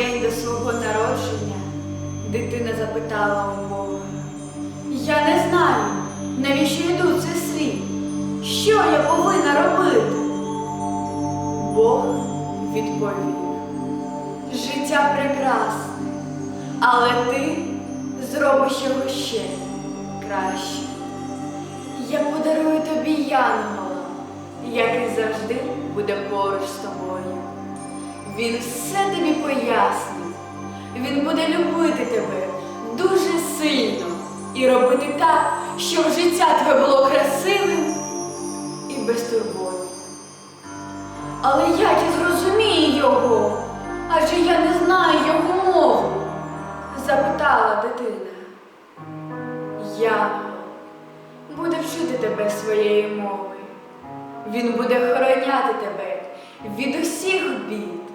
день до свого народження дитина запитала у Бога. Я не знаю, навіщо йду в цей світ. Що я повинна робити? Бог відповів. Життя прекрасне, але ти зробиш його ще краще. Я подарую тобі янгола, який завжди буде поруч з тобою. Він все тобі пояснить. Він буде любити тебе дуже сильно і робити так, щоб життя твоє було красивим і безтурботним. Але як я зрозумію його? Адже я не знаю його мову, запитала дитина. Янгол буде вчити тебе своєї мови. Він буде охороняти тебе від усіх бід.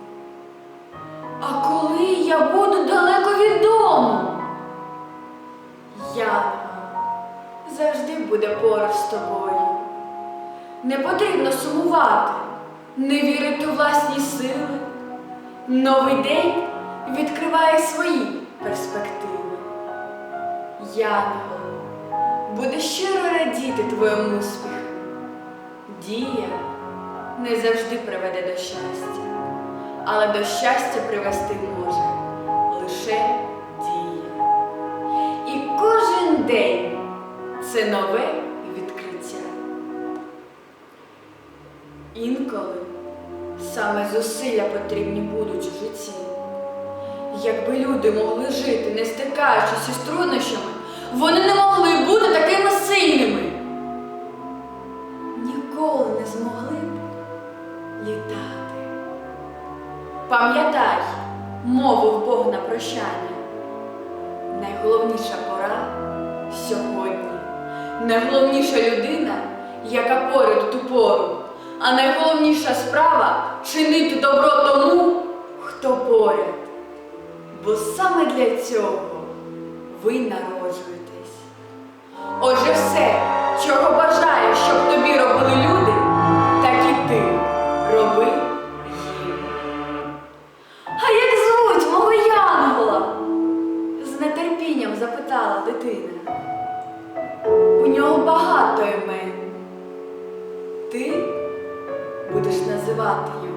А коли я буду далеко від дому, Янгол завжди буде поруч з тобою. Не потрібно сумувати, не вірити у власні сили. Новий день відкриває свої перспективи. Янгол буде щиро радіти твоєму успіху. Дія не завжди приведе до щастя, але до щастя привести може лише дія. І кожен день це нове відкриття. Інколи саме зусилля потрібні будуть у житті. Якби люди могли жити, не стикаючись із труднощами, вони не могли бути такими сильними. Ніколи не змогли б літати. Пам'ятай, мовив Бог на прощання. Найголовніша пора сьогодні. Найголовніша людина, яка поряд ту пору. А найголовніша справа чинити добро тому, хто поряд. Бо саме для цього ви народжуєтесь. Отже, все, чого бажаєш, багато імен. Ти будеш називати його